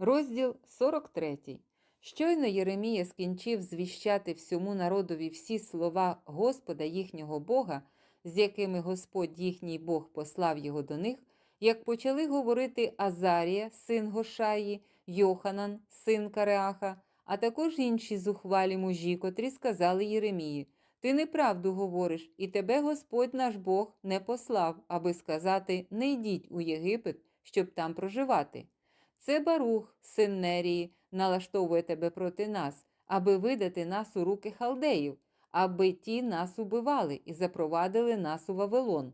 Розділ 43. Щойно Єремія скінчив звіщати всьому народові всі слова Господа їхнього Бога, з якими Господь їхній Бог послав його до них, як почали говорити Азарія, син Гошаї, Йоханан, син Кареаха, а також інші зухвалі мужі, котрі сказали Єремії: Ти неправду говориш, і тебе Господь наш Бог не послав, аби сказати: Не йдіть у Єгипет, щоб там проживати. Це Барух, син Нерії, налаштовує тебе проти нас, аби видати нас у руки халдеїв, аби ті нас убивали і запровадили нас у Вавилон.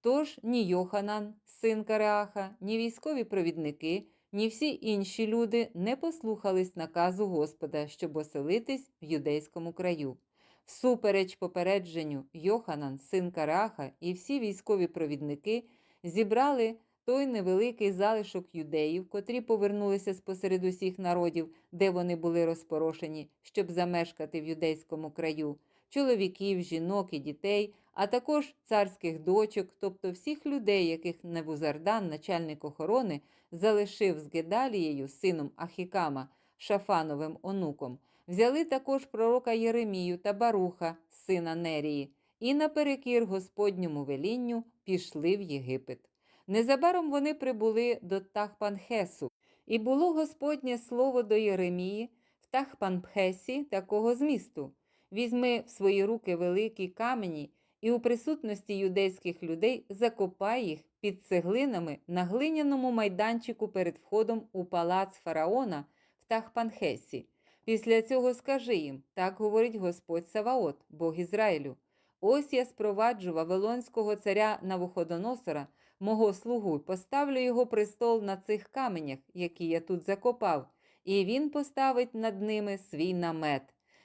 Тож ні Йоханан, син Кареаха, ні військові провідники, ні всі інші люди не послухались наказу Господа, щоб оселитись в юдейському краю. Всупереч попередженню Йоханан, син Кареаха і всі військові провідники зібрали той невеликий залишок юдеїв, котрі повернулися спосеред усіх народів, де вони були розпорошені, щоб замешкати в юдейському краю, чоловіків, жінок і дітей, а також царських дочок, тобто всіх людей, яких Невузардан, начальник охорони, залишив з Гедалією, сином Ахікама, Шафановим онуком. Взяли також пророка Єремію та Баруха, сина Нерії, і наперекір Господньому велінню пішли в Єгипет. Незабаром вони прибули до Тахпанхесу, і було Господнє слово до Єремії в Тахпанпхесі такого змісту: візьми в свої руки великі камені і у присутності юдейських людей закопай їх під цеглинами на глиняному майданчику перед входом у палац фараона в Тахпанхесі. Після цього скажи їм: так говорить Господь Саваот, Бог Ізраїлю. Ось я спроваджу Вавилонського царя Навуходоносора, мого слугу, поставлю його престол на цих каменях, які я тут закопав, і він поставить над ними свій намет.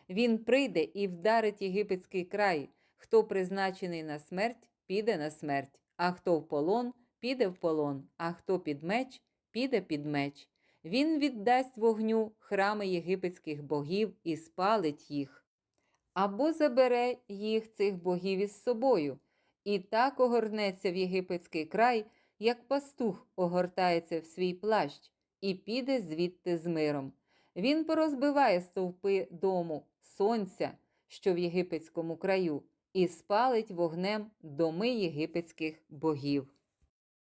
Він прийде і вдарить єгипетський край. Хто призначений на смерть, піде на смерть, а хто в полон, піде в полон, а хто під меч, піде під меч. Він віддасть вогню храми єгипетських богів і спалить їх, або забере їх цих богів із собою, і так огорнеться в єгипетський край, як пастух огортається в свій плащ, і піде звідти з миром. Він порозбиває стовпи дому, сонця, що в єгипетському краю, і спалить вогнем доми єгипетських богів.